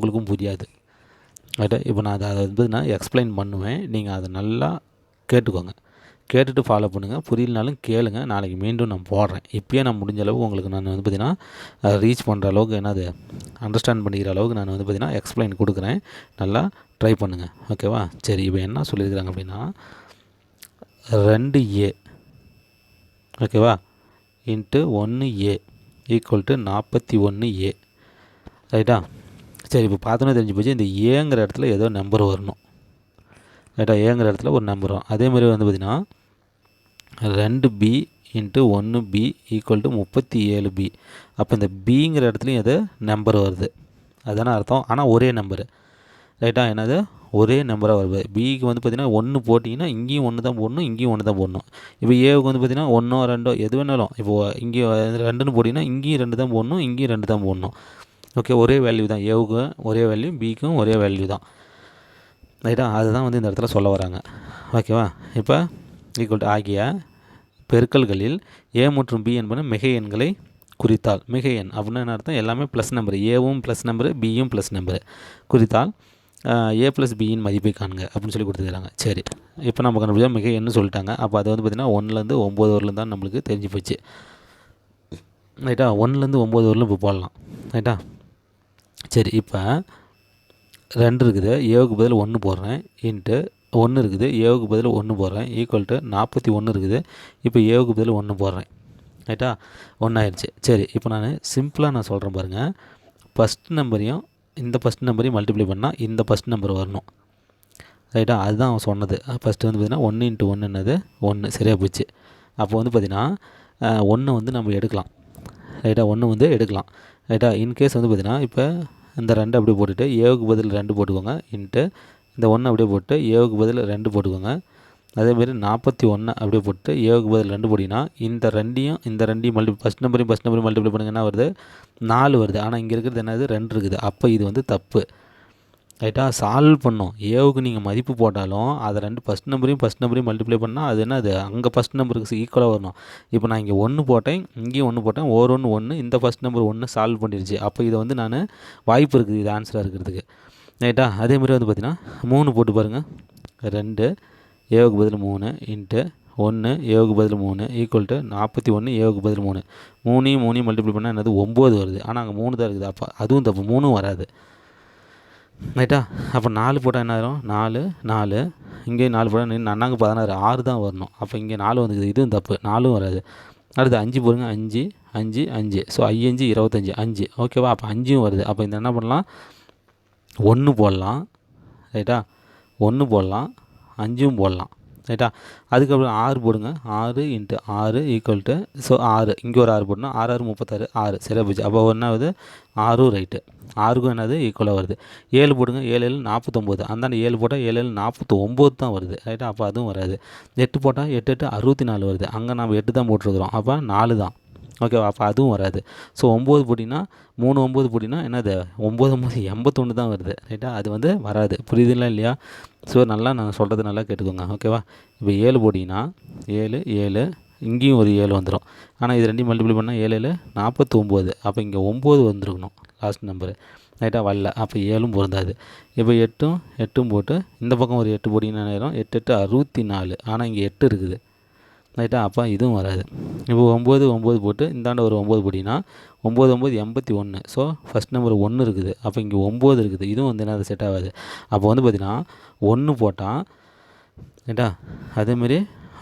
உங்களுக்கும் புரியாது. ரைட்டா இப்போ நான் அதை வந்து நான் எக்ஸ்பிளைன் பண்ணுவேன். நீங்கள் அதை நல்லா கேட்டுக்கோங்க. கேட்டுட்டு ஃபாலோ பண்ணுங்கள் புரியலனாலும் கேளுங்க. நாளைக்கு மீண்டும் நான் போடுறேன். இப்போயே நான் முடிஞ்ச அளவு உங்களுக்கு நான் வந்து பார்த்திங்கன்னா ரீச் பண்ணுற அளவுக்கு என்னது அண்டர்ஸ்டாண்ட் பண்ணிக்கிற அளவுக்கு நான் வந்து பார்த்திங்கன்னா எக்ஸ்பிளைன் கொடுக்குறேன். நல்லா ட்ரை பண்ணுங்கள் ஓகேவா சரி இப்போ என்ன சொல்லியிருக்கிறாங்க அப்படின்னா ரெண்டு ஏ ஓகேவா இன்ட்டு ஒன்று ஏ ஈக்குவல் டு நாற்பத்தி ஒன்று ஏ ரைட்டா சரி இப்போ பார்த்தோன்னே தெரிஞ்சு போச்சு இந்த ஏங்கிற இடத்துல ஏதோ நம்பர் வரணும். ரைட்டா ஏங்கிற இடத்துல ஒரு நம்பர் வரும். அதே மாதிரி வந்து பார்த்திங்கன்னா ரெண்டு பி இன்ட்டு ஒன்று பி ஈக்குவல் டு முப்பத்தி ஏழு பி அப்போ இந்த பிங்கிற இடத்துலையும் எது? நம்பர் வருது. அதுதானே அர்த்தம்? ஆனால் ஒரே நம்பரு ரைட்டா என்னது? ஒரே நம்பராக வருது. பிக்கு வந்து பார்த்திங்கன்னா ஒன்று போட்டிங்கன்னா இங்கேயும் ஒன்று தான் போடணும் இங்கேயும் ஒன்று தான் போடணும். இப்போ ஏவுக்கு வந்து பார்த்திங்கன்னா ஒன்றோ ரெண்டோ எது வேணாலும். இப்போது இங்கே ரெண்டுன்னு போட்டிங்கன்னா இங்கேயும் ரெண்டு தான் போடணும் இங்கேயும் ரெண்டு தான் போடணும். ஓகே ஒரே வேல்யூ தான். ஏவுக்கு ஒரே வேல்யூ பிக்கும் ஒரே வேல்யூ தான். ரைட்டா அதுதான் வந்து இந்த இடத்துல சொல்ல வராங்க. ஓகேவா இப்போ ஈக்குவல் ஆகிய பெருக்கல்களில் ஏ மற்றும் பி என்பன மிகை எண்களை குறித்தால் மிகை எண் அப்படின்னு என்ன அர்த்தம்? எல்லாமே ப்ளஸ் நம்பர் ஏவும் ப்ளஸ் நம்பரு பியும் ப்ளஸ் நம்பரு குறித்தால் ஏ ப்ளஸ் பியின் மதிப்பை காணுங்க அப்படின்னு சொல்லி கொடுத்துருக்காங்க. சரி. இப்போ நம்ம கண்டுபிடிச்சா மிக எண்ணு சொல்லிட்டாங்க. அப்போ அது வந்து பார்த்திங்கன்னா ஒன்றுலேருந்து ஒம்பது வரலும் தான் நம்மளுக்கு தெரிஞ்சு போச்சு. ரைட்டா ஒன்றுலேருந்து ஒம்பது வரலும் இப்போ போடலாம். ரைட்டா சரி இப்போ ரெண்டு இருக்குது. ஏவுக்கு பதில் ஒன்று போடுறேன். இன்ட்டு ஒன்று இருக்குது. ஏவுக்கு பதில் ஒன்று போடுறேன். ஈக்குவல் டு நாற்பத்தி ஒன்று இருக்குது. இப்போ ஏவுக்கு பதில் ஒன்று போடுறேன். ரைட்டா ஒன்றாயிருச்சு சரி இப்போ நான் சிம்பிளாக நான் சொல்கிறேன் பாருங்கள் ஃபஸ்ட் நம்பரையும் இந்த ஃபஸ்ட் நம்பரையும் மல்டிப்ளை பண்ணால் இந்த ஃபஸ்ட் நம்பர் வரணும். ரைட்டா அதுதான் அவன் சொன்னது. ஃபஸ்ட்டு வந்து பார்த்திங்கன்னா ஒன்று இன்ட்டு ஒன்றுன்னது ஒன்று சரியாக போச்சு. அப்போ வந்து பார்த்திங்கன்னா ஒன்று வந்து நம்ம எடுக்கலாம். ரைட்டாக ஒன்று வந்து எடுக்கலாம். ரைட்டா இன்கேஸ் வந்து பார்த்திங்கன்னா இப்போ இந்த ரெண்டு அப்படியே போட்டுட்டு ஏவுக்கு பதில் ரெண்டு போட்டுக்கோங்க. இன்ட்டு இந்த ஒன்று அப்படியே போட்டு ஏவுக்கு பதில் ரெண்டு போட்டுக்கோங்க. அதேமாரி நாற்பத்தி ஒன்று அப்படியே போட்டு ஏவுக்கு பதில் ரெண்டு போட்டிங்கன்னா இந்த ரெண்டையும் இந்த ரெண்டையும் மல்டி ஃபஸ்ட் நம்பரையும் ஃபஸ்ட் நம்பரையும் மல்டிப்ளை பண்ணுங்க என்ன வருது? நாலு வருது. ஆனால் இங்கே இருக்கிறது என்னது? ரெண்டு இருக்குது. அப்போ இது வந்து தப்பு. ரைட்டாக சால்வ் பண்ணோம். ஏவுக்கு நீங்கள் மதிப்பு போட்டாலும் அதை ரெண்டு ஃபஸ்ட் நம்பரையும் ஃபஸ்ட் நம்பரையும் மல்டிப்ளை பண்ணால் அது என்ன அது அங்கே ஃபஸ்ட் நம்பருக்கு ஈக்குவலாக வரணும். இப்போ நான் இங்கே ஒன்று போட்டேன் இங்கேயும் ஒன்று போட்டேன் ஓர் ஒன்று ஒன்று இந்த ஃபஸ்ட் நம்பர் ஒன்று சால்வ் பண்ணிடுச்சு. அப்போ இதை வந்து நான் வாய்ப்பு இருக்குது இது ஆன்சராக இருக்கிறதுக்கு. ரைட்டா? அதேமாதிரி வந்து பார்த்திங்கன்னா மூணு போட்டு பாருங்கள் ரெண்டு ஏவுக்கு பதில் மூணு இன்ட்டு ஒன்று ஏவுக்கு பதில் மூணு ஈக்குவல் டு நாற்பத்தி ஒன்று ஏவுக்கு பதில் மூணு. மூணையும் மூணையும் மல்டிப்ளை பண்ணால் என்னது ஒம்பது வருது. ஆனால் அங்கே மூணு தான் இருக்குது. அப்போ அதுவும் தப்பு மூணும் வராது. ரைட்டா? அப்போ நாலு போட்டால் என்ன ஆயிரும்? நாலு நாலு. இங்கே நாலு போட்டால் நன்னாங்க பதினாறு? ஆறு தான் வரணும். அப்போ இங்கே நாலு வந்துக்குது. இதுவும் தப்பு. நாலும் வராது. அடுத்து அஞ்சு போடுங்க. அஞ்சு அஞ்சு அஞ்சு. ஸோ ஐயஞ்சு இருபத்தஞ்சி. அஞ்சு. ஓகேவா அப்போ அஞ்சும் வருது. அப்போ இந்த என்ன பண்ணலாம்? ஒன்று போடலாம். ரைட்டா? ஒன்று போடலாம். அஞ்சும் போடலாம். ரைட்டா? அதுக்கப்புறம் ஆறு போடுங்க. ஆறு இன்ட்டு ஆறு ஈக்குவல் டு ஸோ ஆறு. இங்கே ஒரு ஆறு போடணும். ஆறு ஆறு முப்பத்தாறு ஆறு. சரியாக போச்சு. அப்போ ஒன்றாவது ஆறும் ரைட்டு ஆறுக்கும் என்னது? ஈக்குவலாக வருது. ஏழு போடுங்க. ஏழு ஏழு நாற்பத்தொம்போது. அந்தாண்ட ஏழு போட்டால் ஏழு ஏழு நாற்பத்தி ஒம்பது தான் வருது. ரைட்டா? அப்போ அதுவும் வராது. எட்டு போட்டால் எட்டு எட்டு அறுபத்தி நாலு வருது. அங்கே நம்ம எட்டு தான் போட்டிருக்கிறோம். அப்போ நாலு தான். ஓகேவா அப்போ அதுவும் வராது. ஸோ ஒம்பது போட்டிங்கன்னா மூணு ஒம்பது போட்டிங்கன்னா என்னது? ஒம்பது ஒம்பது எண்பத்தொன்று தான் வருது. ரைட்டா அது வந்து வராது. புரியுதுங்களா இல்லையா? ஸோ நல்லா நான் சொல்கிறது நல்லா கேட்டுக்கோங்க. ஓகேவா இப்போ ஏழு போட்டிங்கன்னா ஏழு ஏழு இங்கேயும் ஒரு ஏழு வந்துடும் ஆனால் இது ரெண்டையும் மல்டிபிள் பண்ணால் ஏழு ஏழு நாற்பத்தி ஒம்பது அப்போ இங்கே ஒம்பது வந்துருக்கணும். லாஸ்ட் நம்பரு ரைட்டாக வரல. அப்போ ஏழும் பொருந்தாது. இப்போ எட்டும் எட்டும் போட்டு இந்த பக்கம் ஒரு எட்டு போட்டிங்கன்னா நேரம் எட்டு எட்டு அறுபத்தி நாலு. ஆனால் இங்கே எட்டு இருக்குது. ரைட்டா அப்போ இதுவும் வராது. இப்போ ஒம்பது ஒம்பது போட்டு இந்தாண்ட ஒரு ஒம்பது போட்டிங்கன்னா ஒம்பது ஒம்பது எண்பத்தி ஒன்று ஸோ ஃபஸ்ட் நம்பர் ஒன்று இருக்குது. அப்போ இங்கே ஒம்பது இருக்குது. இதுவும் வந்து என்ன செட் ஆகாது. அப்போ வந்து பார்த்திங்கன்னா ஒன்று போட்டால் ரைட்டா? அதேமாரி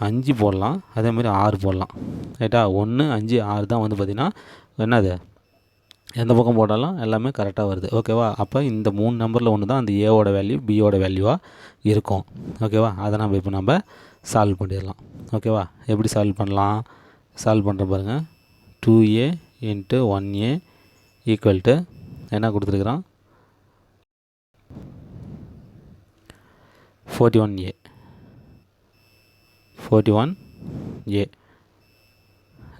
அஞ்சு போடலாம். அதேமாரி ஆறு போடலாம். ரைட்டா? ஒன்று அஞ்சு ஆறு தான் வந்து பார்த்திங்கன்னா என்னது? எந்த பக்கம் போட்டாலும் எல்லாமே கரெக்டாக வருது. ஓகேவா அப்போ இந்த மூணு நம்பரில் ஒன்று தான் அந்த ஏவோட வேல்யூ பியோட வேல்யூவாக இருக்கும். ஓகேவா அதை நம்ம இப்போ நம்ம சால்வ் பண்ணிடலாம். ஓகேவா? எப்படி சால்வ் பண்ணலாம்? சால்வ் பண்ணுற பாருங்கள் two A into one A equal to என்ன கொடுத்துருக்குறான்? Forty one A forty one A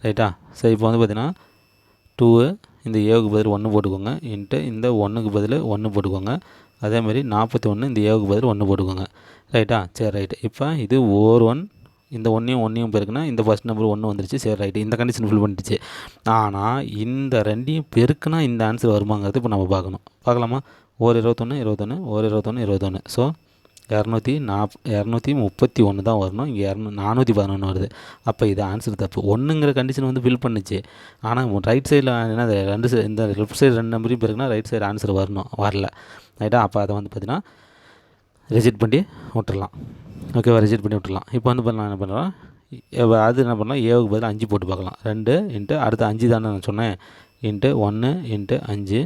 ரைட்டா சரி இப்போ வந்து பார்த்தீங்கன்னா டூ இந்த ஏவுக்கு பதில் ஒன்று போட்டுக்கோங்க. இன்ட்டு இந்த ஒன்றுக்கு பதில் ஒன்று போட்டுக்கோங்க. அதேமாதிரி நாற்பத்தி ஒன்று இந்த ஏவுக்கு பதில் ஒன்று போட்டுக்கோங்க. ரைட்டா சரி ரைட்டு இப்போ இது ஓர் ஒன் இந்த ஒன்றையும் ஒன்றையும் பெருக்குனா இந்த ஃபஸ்ட் நம்பர் ஒன்று வந்துருச்சு சரி ரைட்டு இந்த கண்டிஷன் ஃபில் பண்ணிடுச்சு. ஆனால் இந்த ரெண்டையும் பெருக்குனா இந்த ஆன்சர் வருமாங்கிறது இப்போ நம்ம பார்க்கணும். பார்க்கலாமா? ஒரு இருபத்தொன்று இருபத்தொன்று ஒரு இருபத்தொன்று இருபத்தொன்று ஸோ இரநூத்தி நாப் இரநூத்தி முப்பத்தி ஒன்று தான் வரணும். இங்கே இரநூ நானூற்றி பதினொன்று வருது. அப்போ இது ஆன்சர் தப்பு. ஒன்றுங்கிற கண்டிஷன் வந்து ஃபில் பண்ணுச்சு. ஆனால் ரைட் சைடில் என்ன அது ரெண்டு சைடு இந்த லெஃப்ட் சைடு ரெண்டு நம்பரையும் பிறகுனா ரைட் சைடு ஆன்சர் வரணும் வரல. ரைட்டா அப்போ அதை வந்து பார்த்தீங்கன்னா ரிஜெக்ட் பண்ணி விட்டுடலாம் ஓகேவா ரிஜெக்ட் பண்ணி விட்டுடலாம் இப்போ வந்து பண்ணலாம் என்ன பண்ணுறோம் அது என்ன பண்ணலாம் ஏவுக்கு பதில் அஞ்சு போட்டு பார்க்கலாம். ரெண்டு இன்ட்டு அடுத்து அஞ்சு தானே நான் சொன்னேன். இன்ட்டு ஒன்று இன்ட்டு அஞ்சு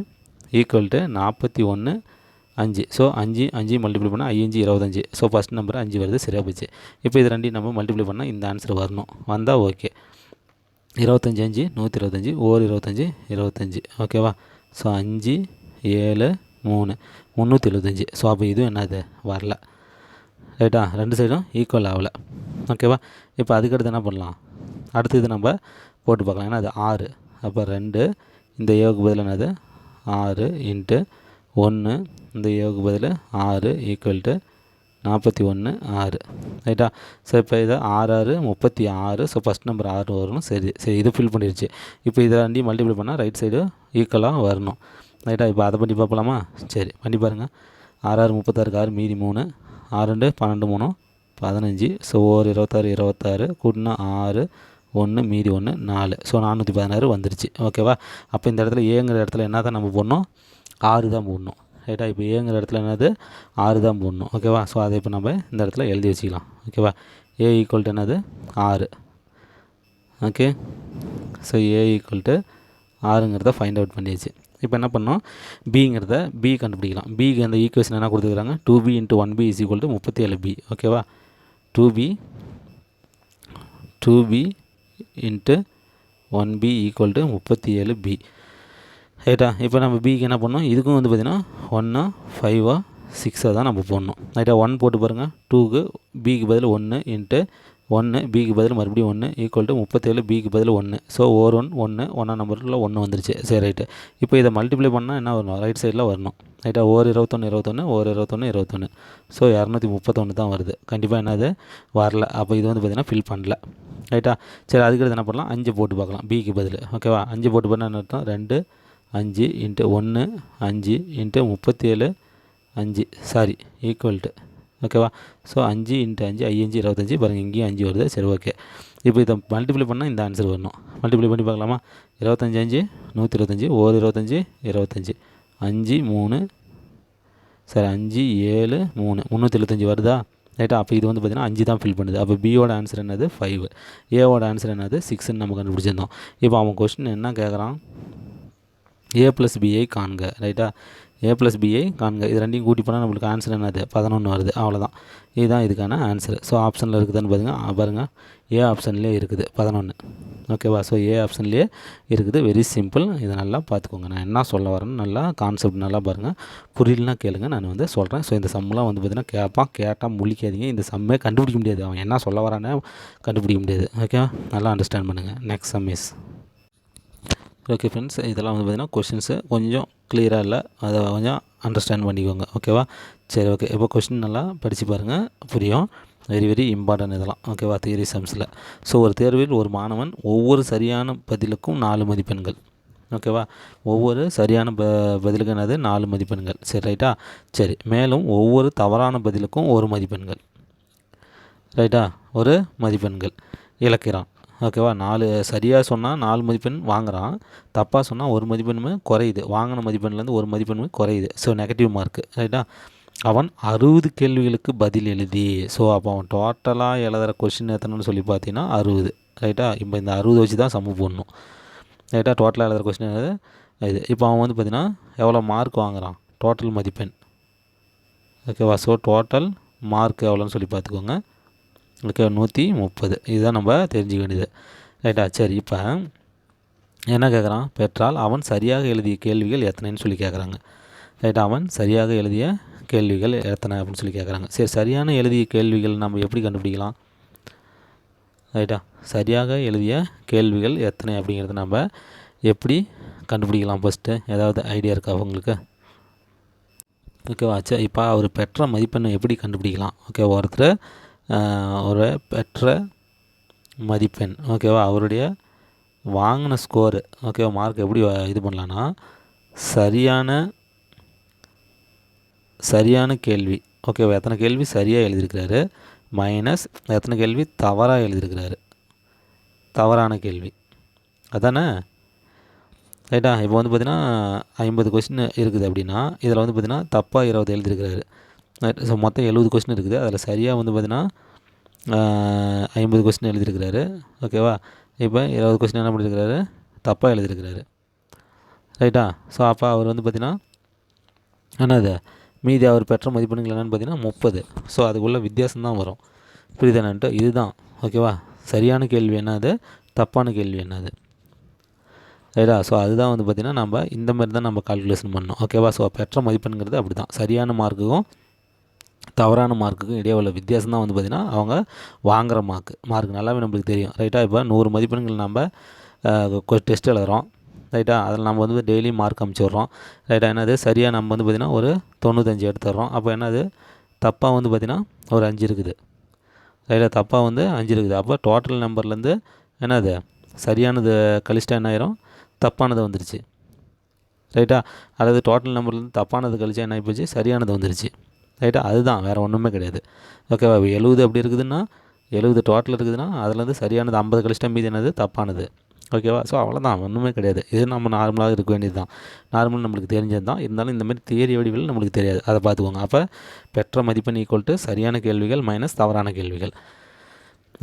ஈக்குவல் டு நாற்பத்தி ஒன்று அஞ்சு. ஸோ அஞ்சு அஞ்சு மல்டிப்ளை பண்ணால் ஐயஞ்சு இருபத்தஞ்சி. ஸோ ஃபஸ்ட் நம்பர் அஞ்சு வருது சரியாக போச்சு. இப்போ இது ரெண்டையும் நம்ம மல்டிப்ளை பண்ணால் இந்த ஆன்சர் வரணும். வந்தால் ஓகே இருபத்தஞ்சி அஞ்சு நூற்றி இருபத்தஞ்சி. ஓர் இருபத்தஞ்சி இருபத்தஞ்சி. ஓகேவா ஸோ அஞ்சு ஏழு மூணு. முந்நூற்றி எழுபத்தஞ்சி. ஸோ அப்போ இதுவும் என்னது? வரல. ரைட்டா ரெண்டு சைடும் ஈக்குவல் ஆகலை. ஓகேவா இப்போ அதுக்கடுத்து என்ன பண்ணலாம்? அடுத்து இது நம்ம போட்டு பார்க்கலாம். ஏன்னா அது ஆறு. அப்போ ரெண்டு இந்த ஏவுக்கு பதில் என்னது? ஆறு இன்ட்டு ஒன்று இந்த ஏவுக்கு பதில் ஆறு ஈக்குவல் டு நாற்பத்தி ஒன்று ஆறு. ரைட்டா ஸோ இப்போ இதை ஆறு ஆறு முப்பத்தி ஆறு ஸோ ஃபஸ்ட் நம்பர் ஆறு வரணும் சரி சரி இது ஃபில் பண்ணிடுச்சு இப்போ இதை ரெண்டையும் மல்டிப்ளை பண்ணால் ரைட் சைடு ஈக்குவலாக வரணும். ரைட்டா இப்போ அதை பண்ணி பார்க்கலாமா சரி பண்ணி பாருங்கள் ஆறு ஆறு முப்பத்தாறுக்கு ஆறு மீதி மூணு. ஆறு ரெண்டு பன்னெண்டு மூணு பதினஞ்சு. ஸோ ஒரு இருபத்தாறு இருபத்தாறு கூட்டினா ஆறு ஒன்று மீதி ஒன்று நாலு. ஸோ நானூற்றி பதினாறு வந்துருச்சு. ஓகேவா அப்போ இந்த இடத்துல ஏங்கிற இடத்துல என்ன தான் நம்ம போடணும்? ஆறு தான் போடணும். ரைட்டா இப்போ ஏங்கிற இடத்துல என்னது? ஆறு தான் போடணும். ஓகேவா ஸோ அதை இப்போ நம்ம இந்த இடத்துல எழுதி வச்சுக்கலாம். ஓகேவா ஏ ஈக்குவல் டு என்னது? ஆறு. Okay so A equal to ஆறுங்கிறத find out பண்ணியாச்சு. இப்போ என்ன பண்ணோம் பிங்கிறத பி கண்டுபிடிக்கலாம். பிக்கு அந்த ஈக்குவேஷன் என்ன கொடுத்துருக்காங்க two B into one B is equal to முப்பத்தி ஏழு பி ஓகேவா two B two B into one B equal to முப்பத்தி ஏழு பி ரைட்டா இப்போ நம்ம பிக்கு என்ன பண்ணோம் இதுக்கும் வந்து பார்த்திங்கன்னா ஒன்றா ஃபைவா சிக்ஸாக தான் நம்ம போடணும். ரைட்டா ஒன் போட்டு பாருங்கள் டூக்கு பிக்கு பதில் ஒன்று இன்ட்டு ஒன்று பிக்கு பதில் மறுபடியும் ஒன்று ஈக்குவல் டு முப்பத்தேழு பிக்கு பதில் ஒன்று ஸோ ஓர் ஒன் ஒன்று ஒன்றாம் நம்பரில் ஒன்று வந்துருச்சு. சரி ரைட்டு இப்போ இதை மல்டிப்ளை பண்ணால் என்ன வரணும் ரைட் சைடில் வரணும். ரைட்டாக ஓர் இருபத்தொன்று இருபத்தொன்று ஓர் இருபத்தொன்று இருபத்தொன்று ஸோ இரநூத்தி முப்பத்தொன்று தான் வருது. கண்டிப்பாக என்னது? வரல. அப்போ இது வந்து பார்த்திங்கன்னா ஃபில் பண்ணல. ரைட்டா சரி அதுக்கடுத்து என்ன பண்ணலாம்? அஞ்சு போட்டு பார்க்கலாம். பிக்கு பதில். ஓகேவா அஞ்சு போட்டு பண்ணால் என்ன அர்த்தம்? ரெண்டு அஞ்சு இன்ட்டு ஒன்று அஞ்சு இன்ட்டு முப்பத்தி ஏழு அஞ்சு சாரி ஈக்குவல் டு ஓகேவா ஸோ அஞ்சு இன்ட்டு அஞ்சு ஐயஞ்சு இருபத்தஞ்சி. பாருங்கள் இங்கேயும் அஞ்சு வருது. சரி ஓகே இப்போ இதை மல்டிப்ளை பண்ணால் இந்த ஆன்சர் வரணும். மல்டிப்ளை பண்ணி பார்க்கலாமா? இருபத்தஞ்சி அஞ்சு நூற்றி இருபத்தஞ்சி ஒரு இருபத்தஞ்சி இருபத்தஞ்சி. அஞ்சு மூணு. சரி அஞ்சு ஏழு மூணு. முந்நூற்றி எழுபத்தஞ்சி வருதா? ரைட்டா அப்போ இது வந்து பார்த்திங்கன்னா அஞ்சு தான் ஃபில் பண்ணுது. அப்போ பியோட ஆன்சர் என்னது? ஃபைவ் ஏவோட ஆன்சர் என்னது? சிக்ஸ்ன்னு நம்ம கண்டுபிடிச்சிருந்தோம். இப்போ அவன் கொஸ்டின் என்ன கேட்குறான்? ஏ ப்ளஸ் பிஐ காண்க ரைட்டா ஏ ப்ளஸ் பிஐ காண்க. இது ரெண்டையும் கூட்டி போனால் நம்மளுக்கு ஆன்சர் என்னது? பதினொன்று வருது. அவ்வளோதான் இதுதான் இதுக்கான ஆன்சர் ஸோ ஆப்ஷனில் இருக்குதுன்னு பாருங்கள் பாருங்கள் ஏ ஆப்ஷன்லேயே இருக்குது. பதினொன்று ஓகேவா ஸோ ஏ ஆப்ஷன்லேயே இருக்குது. வெரி சிம்பிள் இதை நல்லா பார்த்துக்கோங்க. நான் என்ன சொல்ல வரேன்னு நல்லா கான்செப்ட் நல்லா பாருங்கள் புரியலனா கேளுங்க. நான் வந்து சொல்கிறேன் ஸோ இந்த சம்மெலாம் வந்து பார்த்திங்கன்னா கேட்பான் கேட்டால் முழிக்காதீங்க. இந்த சம்மே கண்டுபிடிக்க முடியாது. அவன் என்ன சொல்ல வரானே கண்டுபிடிக்க முடியாது. ஓகேவா நல்லா அண்டர்ஸ்டாண்ட் பண்ணுங்கள் next sum is okay friends இதெல்லாம் வந்து பார்த்திங்கன்னா கொஷின்ஸு கொஞ்சம் கிளியராக இல்லை. அதை கொஞ்சம் அண்டர்ஸ்டாண்ட் பண்ணிக்கோங்க. ஓகேவா சரி ஓகே இப்போ கொஷின் நல்லா படித்து பாருங்கள் புரியும்? வெரி வெரி இம்பார்ட்டன்ட் இதெல்லாம். ஓகேவா தியரி சம்ஸில் ஸோ ஒரு தேர்வில் ஒரு மாணவன் ஒவ்வொரு சரியான பதிலுக்கும் நாலு மதிப்பெண்கள். ஓகேவா ஒவ்வொரு சரியான ப பதிலுக்கு என்னது? நாலு மதிப்பெண்கள். சரி ரைட்டா சரி. மேலும் ஒவ்வொரு தவறான பதிலுக்கும் ஒரு மதிப்பெண்கள். ரைட்டா ஒரு மதிப்பெண்கள். இழக்கிறான் ஓகேவா? நாலு சரியாக சொன்னால் நாலு மதிப்பெண் வாங்குகிறான் தப்பாக சொன்னால் ஒரு மதிப்பெண்ணுமே குறையுது. வாங்கின மதிப்பெண்லேருந்து ஒரு மதிப்பெண்ணுமே குறையுது. ஸோ நெகட்டிவ் மார்க்கு ரைட்டா அவன் அறுபது கேள்விகளுக்கு பதில் எழுதி. ஸோ அப்போ அவன் டோட்டலாக எழுதுகிற கொஷின் எத்தனைன்னு சொல்லி பார்த்தீங்கன்னா அறுபது ரைட்டா இப்போ இந்த அறுபது வச்சு தான் சம்மு போடணும். ரைட்டாக டோட்டலாக எழுதுகிற கொஷின் இது. இப்போ அவன் வந்து பார்த்தீங்கன்னா எவ்வளோ மார்க் வாங்குகிறான் டோட்டல் மதிப்பெண். ஓகேவா? ஸோ டோட்டல் மார்க் எவ்வளோன்னு சொல்லி பார்த்துக்கோங்க. ஓகே நூற்றி முப்பது. இதுதான் நம்ம தெரிஞ்சுக்க வேண்டியது. ரைட்டா? சரி இப்போ என்ன கேட்குறான் பெற்றால் அவன் சரியாக எழுதிய கேள்விகள் எத்தனைன்னு சொல்லி கேட்குறாங்க ரைட்டா? அவன் சரியாக எழுதிய கேள்விகள் எத்தனை அப்படின்னு சொல்லி கேட்குறாங்க சரி சரியான எழுதிய கேள்விகள் நம்ம எப்படி கண்டுபிடிக்கலாம்? ரைட்டா? சரியாக எழுதிய கேள்விகள் எத்தனை அப்படிங்கிறத நம்ம எப்படி கண்டுபிடிக்கலாம் ஃபஸ்ட்டு ஏதாவது ஐடியா இருக்கா உங்களுக்கு? ஓகேவா? சரி இப்போ அவர் பெற்ற மதிப்பெண்ணை எப்படி கண்டுபிடிக்கலாம்? ஓகே ஒருத்தர் ஒரு பெற்ற மதிப்பெண். ஓகேவா? அவருடைய வாங்கின ஸ்கோரு ஓகேவா? மார்க் எப்படி இது பண்ணலான்னா சரியான சரியான கேள்வி. ஓகேவா? எத்தனை கேள்வி சரியாக எழுதியிருக்கிறாரு? மைனஸ் எத்தனை கேள்வி தவறாக எழுதியிருக்கிறாரு? தவறான கேள்வி. அதானே? ரைட்டா இப்போ வந்து பார்த்திங்கன்னா ஐம்பது கொஸ்டின் இருக்குது அப்படின்னா இதில் வந்து பார்த்திங்கன்னா தப்பாக இருபது எழுதியிருக்கிறாரு. ஸோ மொத்தம் எழுபது கொஸ்டின் இருக்குது. அதில் சரியாக வந்து பார்த்தீங்கன்னா ஐம்பது கொஸ்டின் எழுதியிருக்கிறாரு. ஓகேவா இப்போ இருபது கொஸ்டின் என்ன பண்ணியிருக்கிறாரு? தப்பாக எழுதியிருக்கிறாரு. ரைட்டா ஸோ அப்போ அவர் வந்து பார்த்தீங்கன்னா என்னது? மீதி அவர் பெற்ற மதிப்பெண்கள் என்னென்னு பார்த்தீங்கன்னா முப்பது. ஸோ அதுக்குள்ள வித்தியாசம் தான் வரும். புரியுதானன்ட்டு? இதுதான். ஓகேவா சரியான கேள்வி என்னது தப்பான கேள்வி என்னது ரைட்டா ஸோ அதுதான் வந்து பார்த்திங்கன்னா நம்ம இந்த மாதிரி தான் நம்ம கால்குலேஷன் பண்ணணும். ஓகேவா ஸோ பெற்ற மதிப்பெண்கிறது அப்படி தான் சரியான மார்க்குக்கும் தவறான மார்க்குக்கும் இடையே உள்ள வித்தியாசம் தான் வந்து பார்த்திங்கன்னா அவங்க வாங்குகிற மார்க்கு மார்க் நல்லாவே நம்மளுக்கு தெரியும். ரைட்டாக இப்போ நூறு மதிப்பெண்கள் நம்ம டெஸ்ட் எழுதுகிறோம் ரைட்டாக அதில் நம்ம வந்து டெய்லி மார்க் அமைச்சிடுறோம் ரைட்டாக என்னது? சரியாக நம்ம வந்து பார்த்திங்கன்னா ஒரு தொண்ணூத்தஞ்சு எடுத்துடுறோம். அப்போ என்னது? தப்பாக வந்து பார்த்திங்கன்னா ஒரு அஞ்சு இருக்குது. ரைட்டாக தப்பாக வந்து அஞ்சு இருக்குது. அப்போ டோட்டல் நம்பர்லேருந்து என்னது? சரியானது கழிச்சிட்டா என்ன ஆயிரும்? தப்பானது வந்துருச்சு. ரைட்டா அதாவது டோட்டல் நம்பர்லேருந்து தப்பானது கழிச்சா என்ன ஆகி போச்சு? சரியானது வந்துருச்சு. ரைட்டா அதுதான் வேறு ஒன்றுமே கிடையாது. ஓகேவா எழுபது அப்படி இருக்குதுன்னா எழுபது டோட்டல் இருக்குதுன்னா அதுலேருந்து சரியானது ஐம்பது கழிச்சிட்டா மீதி என்னது? தப்பானது. ஓகேவா ஸோ அவ்வளோதான் ஒன்றுமே கிடையாது. இது நம்ம நார்மலாக இருக்க வேண்டியது தான் நார்மல் நம்மளுக்கு தெரிஞ்சது தான் இருந்தாலும் இந்தமாதிரி தியரி வடிவில் நம்மளுக்கு தெரியாது. அதை பார்த்துக்கோங்க. அப்போ பெற்ற மதிப்பெண் ஈக்குவல் டு சரியான கேள்விகள் மைனஸ் தவறான கேள்விகள்.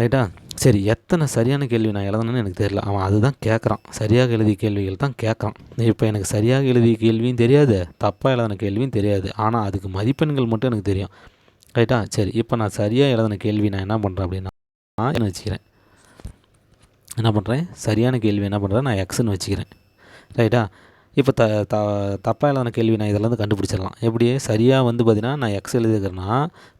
ரைட்டா சரி எத்தனை சரியான கேள்வி நான் எழுதணும்னு எனக்கு தெரியல. அவன் அதுதான் கேட்குறான். சரியாக எழுதிய கேள்விகள் தான் கேட்குறான். இப்போ எனக்கு சரியாக எழுதிய கேள்வியும் தெரியாது தப்பாக எழுதின கேள்வியும் தெரியாது. ஆனால் அதுக்கு மதிப்பெண்கள் மட்டும் எனக்கு தெரியும். ரைட்டா சரி இப்போ நான் சரியாக எழுதின கேள்வி நான் என்ன பண்ணுறேன் அப்படின்னா நான் என்ன வச்சுக்கிறேன்? என்ன பண்ணுறேன் சரியான கேள்வி என்ன பண்ணுறேன் நான் எக்ஸ்ன்னு வச்சுக்கிறேன். ரைட்டா இப்போ த த தப்பாக எழுதின கேள்வி நான் இதெல்லாம் கண்டுபிடிச்சிடலாம். எப்படி சரியாக வந்து பார்த்தீங்கன்னா நான் எக்ஸ் எழுதிக்கிறேன்னா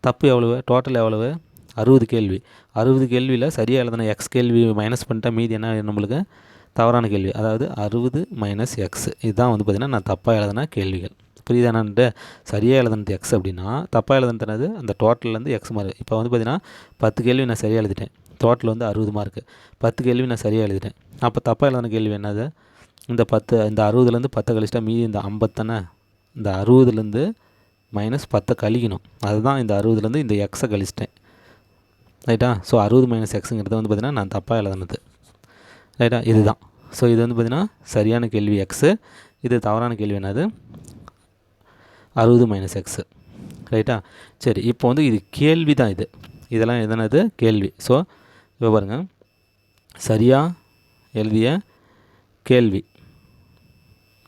தப்பு எவ்வளவு? டோட்டல் எவ்வளவு? அறுபது கேள்வி. அறுபது கேள்வியில் சரியாக எழுதின எக்ஸ் கேள்வி மைனஸ் பண்ணிட்டா மீதி என்ன நம்மளுக்கு? தவறான கேள்வி. அதாவது அறுபது மைனஸ் எக்ஸ் இதுதான் வந்து பார்த்திங்கன்னா நான் தப்பாக எழுதின கேள்விகள். புரியுதானன்ட்டு சரியாக எழுதுனது எக்ஸ் அப்படின்னா தப்பாக எழுதுனது அந்த டோட்டல்லேருந்து எக்ஸ் மார்க் இப்போ வந்து பார்த்திங்கன்னா பத்து கேள்வி நான் சரியாக எழுதிட்டேன். டோட்டல் வந்து அறுபது மார்க்கு பத்து கேள்வி நான் சரியாக எழுதிட்டேன். அப்போ தப்பாக எழுதின கேள்வி என்னது இந்த பத்து இந்த அறுபதுலேருந்து பத்தை கழிச்சிட்டா மீதி இந்த ஐம்பத்தானே இந்த அறுபதுலேருந்து மைனஸ் பத்தை கழிக்கணும். அதுதான் இந்த அறுபதுலேருந்து இந்த எக்ஸை கழிச்சிட்டேன். ரைட்டா? ஸோ அறுபது மைனஸ் எக்ஸுங்கிறது வந்து பார்த்திங்கன்னா நான் தப்பாக எழுதுனது. ரைட்டா? இதுதான். ஸோ இது வந்து பார்த்திங்கன்னா சரியான கேள்வி எக்ஸு இது தவறான கேள்வி என்னது? அறுபது மைனஸ் எக்ஸு ரைட்டா? சரி இப்போ வந்து இது கேள்வி தான் இது. இதெல்லாம் எதனது? கேள்வி. ஸோ இப்போ பாருங்கள் சரியாக எழுதிய கேள்வி.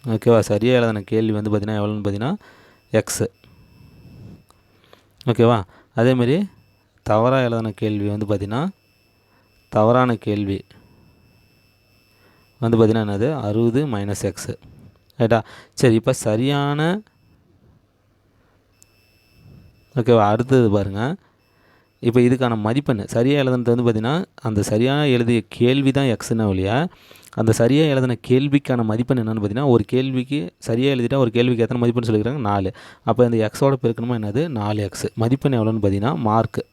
ஓகேவா சரியாக எழுதின கேள்வி வந்து பார்த்திங்கன்னா எவ்வளோன்னு பார்த்தீங்கன்னா எக்ஸு ஓகேவா அதேமாரி தவறாக எழுதின கேள்வி வந்து பார்த்திங்கன்னா தவறான கேள்வி வந்து பார்த்திங்கன்னா என்னது? அறுபது மைனஸ் எக்ஸு ரைட்டா சரி இப்போ சரியான ஓகேவா அடுத்தது பாருங்கள் இப்போ இதுக்கான மதிப்பெண் சரியாக எழுதுனது வந்து பார்த்திங்கன்னா அந்த சரியாக எழுதிய கேள்வி தான் எக்ஸ்னா வழியா அந்த சரியாக எழுதின கேள்விக்கான மதிப்பெண் என்னென்னு பார்த்தீங்கன்னா ஒரு கேள்விக்கு சரியாக எழுதிட்டா ஒரு கேள்விக்கு எத்தனை மதிப்பெண் சொல்லிக்கிறாங்க நாலு. அப்போ இந்த எக்ஸோட பெருக்கணுமா என்னது? நாலு எக்ஸ் மதிப்பெண் எவ்வளோன்னு பார்த்தீங்கன்னா மார்க்கு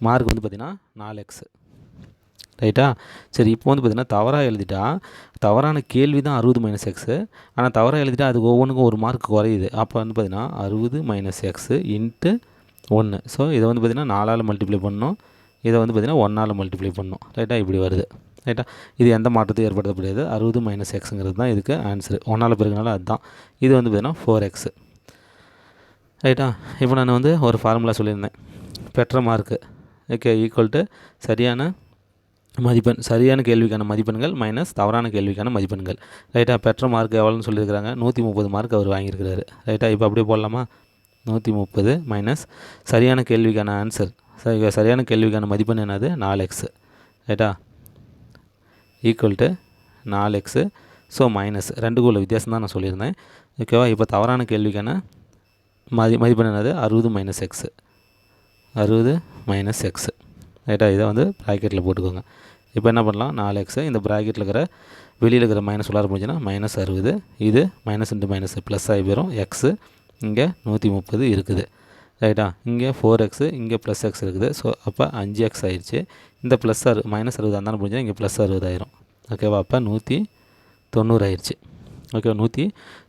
மார்க் வந்து பார்த்திங்கன்னா நாலு எக்ஸு ரைட்டா சரி இப்போ வந்து பார்த்திங்கன்னா தவறாக எழுதிட்டா தவறான கேள்வி தான் அறுபது மைனஸ் எக்ஸு ஆனால் தவறாக எழுதிட்டா அது ஒவ்வொன்றுக்கும் ஒரு மார்க் குறையுது. அப்போ வந்து பார்த்திங்கன்னா அறுபது மைனஸ் எக்ஸு இன்ட்டு ஒன்று ஸோ இதை வந்து பார்த்திங்கன்னா நாலால் மல்டிப்ளை பண்ணணும். இதை வந்து பார்த்திங்கன்னா ஒன்றால் மல்டிப்ளை பண்ணணும். ரைட்டாக இப்படி வருது. ரைட்டா இது எந்த மாற்றத்தையும் ஏற்படுத்தப்படுது அறுபது மைனஸ் எக்ஸுங்கிறது தான் இதுக்கு ஆன்சரு ஒன்றால் பிறகுனால அதுதான். இது வந்து பார்த்திங்கன்னா ஃபோர் எக்ஸு ரைட்டா இப்போ நான் வந்து ஒரு ஃபார்முலா சொல்லியிருந்தேன். பெற்ற மார்க்கு ஓகே ஈக்குவல் டு சரியான மதிப்பெண் சரியான கேள்விக்கான மதிப்பெண்கள் மைனஸ் தவறான கேள்விக்கான மதிப்பெண்கள். ரைட்டாக பெற்ற மார்க் எவ்வளோன்னு சொல்லியிருக்கிறாங்க. நூற்றி முப்பது மார்க் அவர் வாங்கியிருக்கிறாரு. ரைட்டாக இப்போ அப்படியே போடலாமா? நூற்றி முப்பது மைனஸ் சரியான கேள்விக்கான ஆன்சர் சரி சரியான கேள்விக்கான மதிப்பெண் என்னது? நாலு எக்ஸு ரைட்டா ஈக்குவல் டு நாலு எக்ஸு ஸோ மைனஸ் ரெண்டுக்குள்ள வித்தியாசம் தான் நான் சொல்லியிருந்தேன். ஓகேவா இப்போ தவறான கேள்விக்கான மதி மதிப்பெண் என்னது? அறுபது மைனஸ் எக்ஸு அறுபது மைனஸ் எக்ஸு ரைட்டாக இதை வந்து ப்ராக்கெட்டில் போட்டுக்கோங்க. இப்போ என்ன பண்ணலாம்? நாலு எக்ஸு இந்த ப்ராக்கெட்டில் இருக்கிற வெளியில் இருக்கிற மைனஸ் உள்ளார போச்சுன்னா மைனஸ் அறுபது. இது மைனஸ் இன்ட்டு மைனஸ் ப்ளஸ் ஆகி போயிடும் எக்ஸு இங்கே நூற்றி முப்பது இருக்குது. ரைட்டா இங்கே ஃபோர் எக்ஸு இங்கே ப்ளஸ் எக்ஸ் இருக்குது. ஸோ அப்போ அஞ்சு எக்ஸ் ஆயிடுச்சு. இந்த ப்ளஸ் அறு மைனஸ் அறுபது இருந்தாலும் போச்சுன்னா இங்கே ப்ளஸ் அறுபதாயிரும் ஓகேவா அப்போ நூற்றி தொண்ணூறு ஆயிடுச்சு. ஓகேவா நூற்றி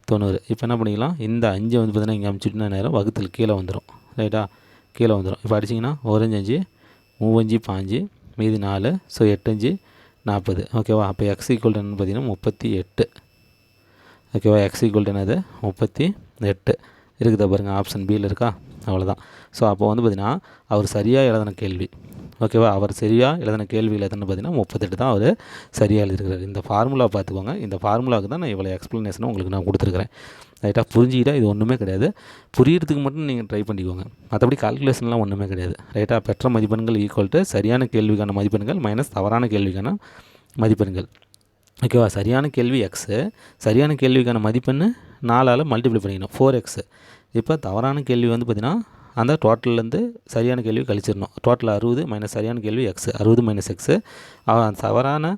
தொண்ணூறு. இப்போ என்ன பண்ணிக்கலாம்? இந்த அஞ்சு வந்து பார்த்தீங்கன்னா இங்கே அமுச்சுட்டுனா நேரம் வகுத்தில் கீழே வந்துடும் ரைட்டா கீழே வந்துடும் இப்போ அடிச்சிங்கன்னா ஓரஞ்சு அஞ்சு மூவஞ்சு பாஞ்சு மீதி நாலு ஸோ எட்டஞ்சு நாற்பது. ஓகேவா அப்போ எக்ஸ் ஈக்குவல் என்னன்னு பார்த்தீங்கன்னா முப்பத்தி எட்டு. ஓகேவா எக்ஸ் ஈக்குவல் என்னது? முப்பத்தி எட்டு. இருக்குதா பாருங்கள் ஆப்ஷன் பியில் இருக்கா? அவ்வளோதான் ஸோ அப்போ வந்து பார்த்திங்கன்னா அவர் சரியாக எழுதின கேள்வி. ஓகேவா அவர் சரியாக எழுதின கேள்வியில் எதுன்னு பார்த்தீங்கன்னா முப்பத்தெட்டு தான் அவர் சரியாக எழுதியிருக்கிறார். இந்த ஃபார்முலா பார்த்துக்கோங்க. இந்த ஃபார்முலாவுக்கு தான் நான் இவ்வளோ எக்ஸ்ப்ளனேஷனும் உங்களுக்கு நான் கொடுத்துருக்குறேன். ரைட்டாக புரிஞ்சிக்கிட்டால் இது ஒன்றுமே கிடையாது. புரியறதுக்கு மட்டும் நீங்கள் ட்ரை பண்ணிக்கோங்க. மற்றபடி கால்குலேஷன்லாம் ஒன்றுமே கிடையாது. ரைட்டாக பெற்ற மதிப்பெண்கள் ஈக்குவல் டு சரியான கேள்விக்கான மதிப்பெண்கள் மைனஸ் தவறான கேள்விக்கான மதிப்பெண்கள். ஓகேவா சரியான கேள்வி எக்ஸு சரியான கேள்விக்கான மதிப்பெண் நாலால் மல்டிப்ளை பண்ணிக்கணும். ஃபோர் எக்ஸு இப்போ தவறான கேள்வி வந்து பார்த்திங்கன்னா அந்த டோட்டல்லேருந்து சரியான கேள்வி கழிச்சிடணும். டோட்டல் அறுபது மைனஸ் சரியான கேள்வி எக்ஸு அறுபது மைனஸ் எக்ஸு தவறான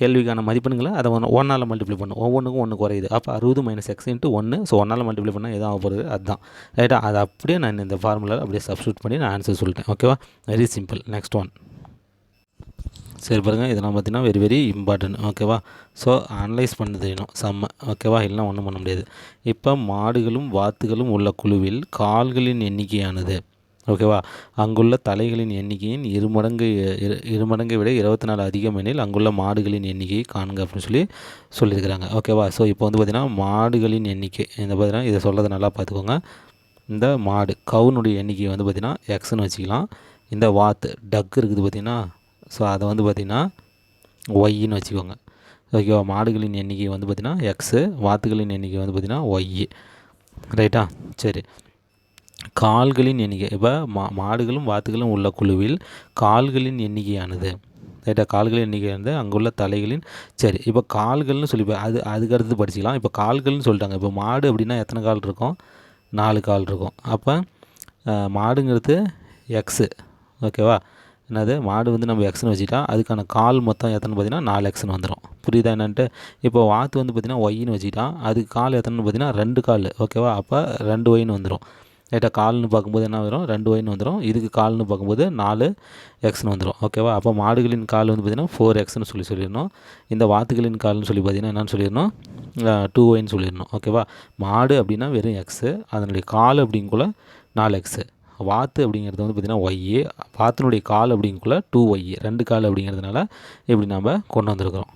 கேள்விக்கான மதிப்பெண்களை அதை ஒன்று ஒன்றால் மல்டிப்ளை பண்ணும் ஒவ்வொன்றுக்கும் ஒன்று குறையுது. அப்போ அறுபது மைனஸ் எக்ஸ் இன்ட்டு ஒன்று ஸோ ஒன்றால் மல்டிப்ளை பண்ணால் எதாவது போகிறது அதுதான். ரைட்டா அதை அப்படியே நான் இந்த ஃபார்முலாவில் அப்படியே சப்ஸ்டியூட் பண்ணி நான் ஆன்சர் சொல்லிட்டேன். ஓகேவா வெரி சிம்பிள் நெக்ஸ்ட் ஒன் சரி பாருங்கள் இதெல்லாம் பார்த்தீங்கன்னா வெரி வெரி இம்பார்ட்டன்ட் ஓகேவா ஸோ அனலைஸ் பண்ண தெரியணும் செம்ம ஓகேவா இல்லைனா ஒன்றும் பண்ண முடியாது. இப்போ மாடுகளும் வாத்துகளும் உள்ள குழுவில் கால்களின் எண்ணிக்கையானது ஓகேவா அங்குள்ள தலைகளின் எண்ணிக்கையின் இருமடங்கு இரு இருமடங்கை விட இருபத்தி நாலு அதிகம் எனில் அங்குள்ள மாடுகளின் எண்ணிக்கையை காணுங்க அப்படின்னு சொல்லி சொல்லியிருக்கிறாங்க. ஓகேவா ஸோ இப்போ வந்து பார்த்திங்கன்னா மாடுகளின் எண்ணிக்கை இந்த பார்த்தீங்கன்னா இதை சொல்கிறத நல்லா பார்த்துக்கோங்க. இந்த மாடு கவுனுடைய எண்ணிக்கை வந்து பார்த்திங்கன்னா எக்ஸ்னு வச்சுக்கலாம். இந்த வாத்து டக் இருக்குது பார்த்திங்கன்னா ஸோ அதை வந்து பார்த்திங்கன்னா ஒய்ன்னு வச்சுக்கோங்க. ஓகேவா மாடுகளின் எண்ணிக்கை வந்து பார்த்திங்கன்னா எக்ஸு வாத்துகளின் எண்ணிக்கை வந்து பார்த்திங்கன்னா ஒய்யு ரைட்டா சரி. கால்களின் எண்ணிக்கை இப்போ மா மாடுகளும் வாத்துகளும் உள்ள குழுவில் கால்களின் எண்ணிக்கையானது. ரைட்டா கால்களின் எண்ணிக்கையானது அங்குள்ள தலைகளின் சரி இப்போ கால்கள்னு சொல்லி அது அதுக்கு அடுத்து படிச்சிக்கலாம். இப்போ கால்கள்னு சொல்லிட்டாங்க. இப்போ மாடு அப்படின்னா எத்தனை கால் இருக்கும்? நாலு கால் இருக்கும். அப்போ மாடுங்கிறது எக்ஸு ஓகேவா என்னது? மாடு வந்து நம்ம எக்ஸ்னு வச்சுட்டா அதுக்கான கால் மொத்தம் எத்தனை பார்த்தீங்கன்னா நாலு எக்ஸ்னு வந்துடும் புரியுதா என்னன்ட்டு? இப்போ வாத்து வந்து பார்த்திங்கன்னா ஒய்னு வச்சுட்டா அதுக்கு கால் எத்தனைன்னு பார்த்தீங்கன்னா ரெண்டு கால். ஓகேவா அப்போ ரெண்டு ஒய்னு வந்துடும் லைட்டாக கால்னு பார்க்கும்போது என்ன வரும் ரெண்டு ஒய்னு வந்துடும் இதுக்கு கால்னு பார்க்கும்போது நாலு எக்ஸ்னு வந்துடும் ஓகேவா அப்போ மாடுகளின் கால் வந்து பார்த்திங்கன்னா ஃபோர் எக்ஸ்னு சொல்லி சொல்லிடணும். இந்த வாத்துகளின் கால்னு சொல்லி பார்த்திங்கன்னா என்னென்னு சொல்லிடணும்? டூ ஒயின்னு சொல்லிடணும். ஓகேவா மாடு அப்படின்னா வெறும் எக்ஸு அதனுடைய கால் அப்படிங்குள்ள நாலு எக்ஸு வாத்து அப்படிங்கிறது வந்து பார்த்திங்கன்னா ஒய்யு வாத்தினுடைய கால் அப்படிங்குள்ள டூ ஒய்யு ரெண்டு கால் அப்படிங்கிறதுனால இப்படி நம்ம கொண்டு வந்திருக்கிறோம்.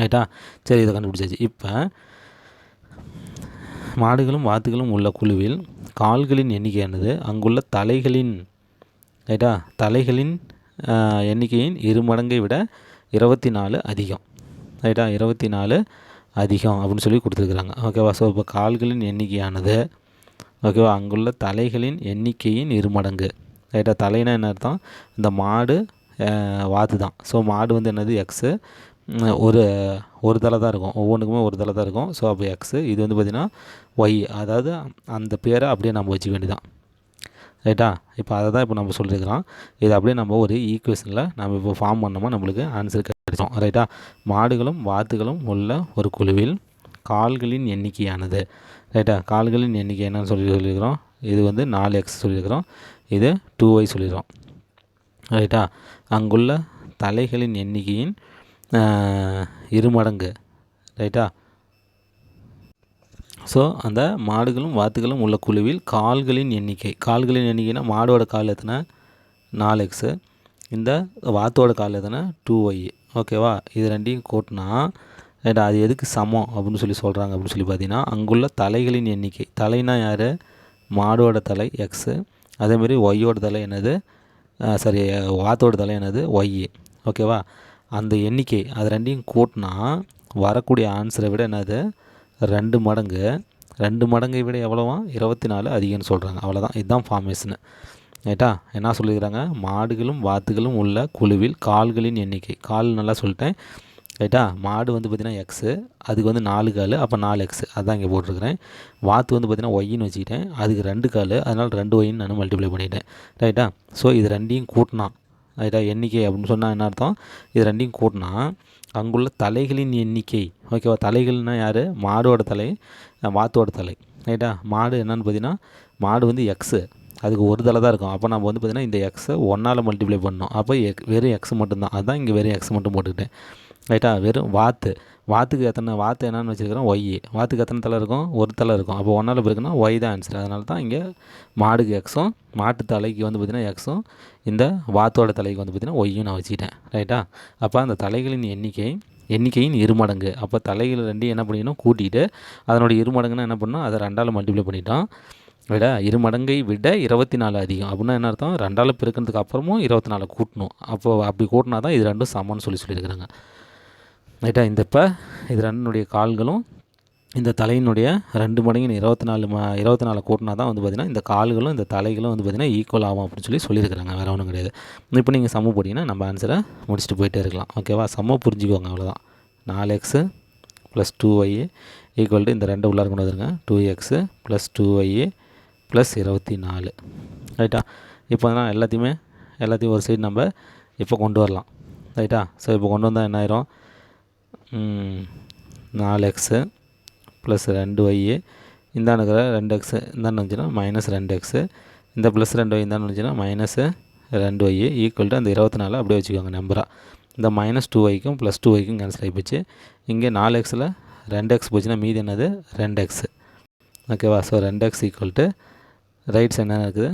ரைட்டா சரி இதை கண்டுபிடிச்சாச்சு. இப்போ மாடுகளும் வாத்துகளும் உள்ள குழுவில் கால்களின் எண்ணிக்கையானது அங்குள்ள தலைகளின் ரைட்டா தலைகளின் எண்ணிக்கையின் இரு மடங்கை விட இருபத்தி நாலு அதிகம் ரைட்டா இருபத்தி நாலு அதிகம் அப்படின்னு சொல்லி கொடுத்துருக்குறாங்க. ஓகேவா ஸோ இப்போ கால்களின் எண்ணிக்கையானது ஓகேவா அங்குள்ள தலைகளின் எண்ணிக்கையின் இரு மடங்கு ரைட்டா தலைனா என்ன அர்த்தம்? இந்த மாடு வாத்து தான் ஸோ மாடு வந்து என்னது? எக்ஸு ஒரு ஒரு தலை தான் இருக்கும். ஒவ்வொன்றுக்குமே ஒரு தலை தான் இருக்கும். ஸோ அப்போ எக்ஸு இது வந்து பார்த்திங்கன்னா ஒய் அதாவது அந்த பேரை அப்படியே நம்ம வச்சுக்க வேண்டியதான் ரைட்டா இப்போ அதை தான் இப்போ நம்ம சொல்லியிருக்கிறோம் இது அப்படியே நம்ம ஒரு ஈக்குவேஷனில் நம்ம இப்போ ஃபார்ம் பண்ணோமா நம்மளுக்கு ஆன்சர் கிடைச்சோம் ரைட்டா மாடுகளும் வாத்துகளும் உள்ள ஒரு குழுவில் கால்களின் எண்ணிக்கையானது. ரைட்டா கால்களின் எண்ணிக்கை என்னன்னு சொல்லி சொல்லியிருக்கிறோம். இது வந்து நாலு எக்ஸ் சொல்லியிருக்கிறோம். இது டூ ஒய் சொல்லிடுறோம் ரைட்டா அங்குள்ள தலைகளின் எண்ணிக்கையின் இரு மடங்கு ரைட்டா? ஸோ அந்த மாடுகளும் வாத்துகளும் உள்ள குழுவில் கால்களின் எண்ணிக்கை கால்களின் எண்ணிக்கைனா மாடோட கால் எத்தனை? நாலு எக்ஸு இந்த வாத்தோட கால் எத்தனை? டூ ஒய் ஓகேவா இது ரெண்டையும் கூட்டினா ரைட்டா அது எதுக்கு சமம் அப்படின்னு சொல்லி சொல்கிறாங்க அப்படின்னு சொல்லி பார்த்தீங்கன்னா அங்குள்ள தலைகளின் எண்ணிக்கை. தலைனா யார்? மாடோட தலை எக்ஸு அதேமாதிரி ஒய்யோட தலை என்னது? சரி வாத்தோட தலை என்னது? ஒய்யு ஓகேவா அந்த எண்ணிக்கை அது ரெண்டையும் கூட்டினா வரக்கூடிய ஆன்சரை விட என்னது? ரெண்டு மடங்கு. ரெண்டு மடங்கை விட எவ்வளோவா? இருபத்தி நாலு அதிகம்னு சொல்கிறாங்க அவ்வளோதான் இதுதான் ஃபார்மேஷனு ரைட்டா? என்ன சொல்லியிருக்கிறாங்க மாடுகளும் வாத்துகளும் உள்ள குழுவில் கால்களின் எண்ணிக்கை. கால் நல்லா சொல்லிட்டேன். ரைட்டா? மாடு வந்து பார்த்திங்கன்னா எக்ஸு அதுக்கு வந்து நாலு கால் அப்போ நாலு எக்ஸு அதுதான் இங்கே போட்டிருக்கிறேன். வாத்து வந்து பார்த்திங்கன்னா ஒய்ன்னு வச்சுக்கிட்டேன். அதுக்கு ரெண்டு கால் அதனால் ரெண்டு ஒய்ன்னு நான் மல்டிப்ளை பண்ணிட்டேன். ரைட்டா? ஸோ இது ரெண்டையும் கூட்டினா ரைட்டா எண்ணிக்கை அப்படின்னு சொன்னால் என்ன அர்த்தம்? இது ரெண்டையும் கூட்டினா அங்குள்ள தலைகளின் எண்ணிக்கை. ஓகேவா தலைகள்னால் யார்? மாடோட தலை வாத்தோட தலை. ரைட்டா மாடு என்னென்னு பார்த்தீங்கன்னா மாடு வந்து எக்ஸு அதுக்கு ஒரு தலை தான் இருக்கும். அப்போ நம்ம வந்து பார்த்திங்கன்னா இந்த எக்ஸை ஒன்றால் மல்டிப்ளை பண்ணோம் அப்போ எக் வெறும் எக்ஸ் மட்டும்தான். அதுதான் இங்கே வெறும் எக்ஸ் மட்டும் போட்டுக்கிட்டேன். ரைட்டா வெறும் வாத்து. வாத்துக்கு எத்தனை வாத்து என்னென்னு வச்சுருக்கிறோம் ஒய் வாத்துக்கு எத்தனை தலை இருக்கும்? ஒரு தலை இருக்கும். அப்போ ஒன்றால் பிறகுனா ஒய் தான் ஆன்சர் அதனால தான் இங்கே மாடுக்கு எக்ஸும் மாட்டு தலைக்கு வந்து பார்த்திங்கன்னா எக்ஸும் இந்த வாத்தோட தலைக்கு வந்து பார்த்திங்கன்னா ஒய்யும் நான் வச்சுக்கிட்டேன். ரைட்டா அப்போ அந்த தலைகளின் எண்ணிக்கை எண்ணிக்கையின் இருமடங்கு அப்போ தலைகள் ரெண்டையும் என்ன பண்ணிக்கணும்? கூட்டிகிட்டு அதனுடைய இருமடங்குன்னா என்ன பண்ணணும்? அதை ரெண்டால் மல்டிப்ளை பண்ணிட்டோம். விட இருமடங்கை விட இருபத்தி நாலு அதிகம். அப்படின்னா என்ன அர்த்தம்? ரெண்டால் பெருக்கிறதுக்கு அப்புறமும் இருபத்தி நாலு கூட்டணும். அப்போது அப்படி கூட்டினா தான் இது ரெண்டும் சமம்னு சொல்லி சொல்லியிருக்கிறாங்க. ரைட்டா இந்த இப்போ இது ரெண்டுடைய கால்களும் இந்த தலையினுடைய ரெண்டு மடங்கு இருபத்தி நாலு ம இருபத்தி நாலு கூட்டினா தான் வந்து பார்த்திங்கன்னா இந்த கால்களும் இந்த தலைகளும் வந்து பார்த்திங்கன்னா ஈக்குவல் ஆகும் அப்படின்னு சொல்லி சொல்லியிருக்கிறாங்க. வேறு ஒன்றும் கிடையாது. இப்போ நீங்கள் சம்ம போட்டிங்கன்னா நம்ம ஆன்சரை முடிச்சுட்டு போயிட்டே இருக்கலாம். ஓகேவா சம்ம புரிஞ்சுக்கோங்க அவ்வளோதான் நாலு x plus two y equal to இந்த ரெண்டு உள்ளார கொண்டு வந்துருங்க. Two x plus two y plus இருபத்தி நாலு ரைட்டா? இப்போ நான் எல்லாத்தையுமே எல்லாத்தையும் ஒரு சைடு நம்ம இப்போ கொண்டு வரலாம். ரைட்டா? ஸோ இப்போ கொண்டு வந்தால் என்ன ஆயிரும்? நாலு எக்ஸு ப்ளஸ் ரெண்டு ஒய்யு இந்தாண்ட இருக்கிற ரெண்டு எக்ஸு இந்தான்னு வந்துச்சுன்னா மைனஸ் ரெண்டு எக்ஸு இந்த ப்ளஸ் ரெண்டு ஒய் இந்தாண்ட வந்துச்சுன்னா மைனஸு ரெண்டு ஒய் ஈக்குவல் டு அந்த இருபத்தி நாலு அப்படியே வச்சுக்கோங்க நம்பராக இந்த மைனஸ் டூ ஒய்க்கும் ப்ளஸ் டூ ஒய்க்கும் கேன்சல் ஆகி போச்சு. இங்கே நாலு எக்ஸில் ரெண்டு எக்ஸ் போச்சுன்னா மீதி என்னது? ரெண்டு எக்ஸு ஓகேவா ஸோ ரெண்டு x equal to right side என்ன இருக்குது?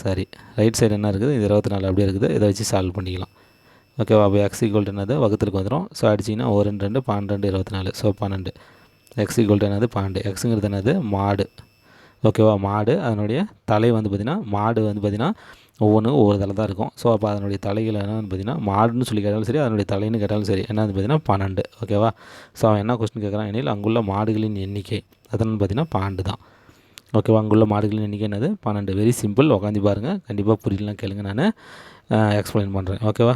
சாரி. ரைட் சைடு என்ன இருக்குது? இது இருபத்தி நாலு அப்படியே இருக்குது. இதை வச்சு சால்வ் பண்ணிக்கலாம். ஓகேவா அப்போ எக்ஸ் ஈக்குவல் என்னது? வகுத்துருக்கு வந்துடும் ஸோ அடிச்சிங்கன்னா ஒரு ரெண்டு ரெண்டு பன்னெண்டு இருபத்தி நாலு ஸோ பன்னெண்டு எக்ஸ் ஈக்குவல் என்னது? பன்னெண்டு. எக்ஸுங்கிறது என்னது? மாடு. ஓகேவா மாடு. அதனுடைய தலை வந்து பார்த்திங்கன்னா மாடு வந்து பார்த்திங்கன்னா ஒவ்வொன்றும் ஒவ்வொரு தலை தான் இருக்கும். ஸோ அப்போ அதனுடைய தலைகள் என்னன்னு பார்த்தீங்கன்னா பார்த்திங்கன்னா மாடுன்னு சொல்லி கேட்டாலும் சரி அதனுடைய தலைன்னு கேட்டாலும் சரி என்ன வந்து பார்த்திங்கன்னா பன்னெண்டு. ஓகேவா ஸோ அவன் என்ன கொஸ்டின் கேட்குறான் எனில் அங்குள்ள மாடுகளின் எண்ணிக்கை. அதனு பார்த்திங்கன்னா பன்னெண்டு தான். ஓகேவா அங்குள்ள மாடுகளின் எண்ணிக்கை என்னது? பன்னெண்டு. வெரி சிம்பிள் உட்காந்து பாருங்கள் கண்டிப்பாக புரியலாம் கேளுங்க. நான் எக்ஸ்பிளைன் பண்ணுறேன் ஓகேவா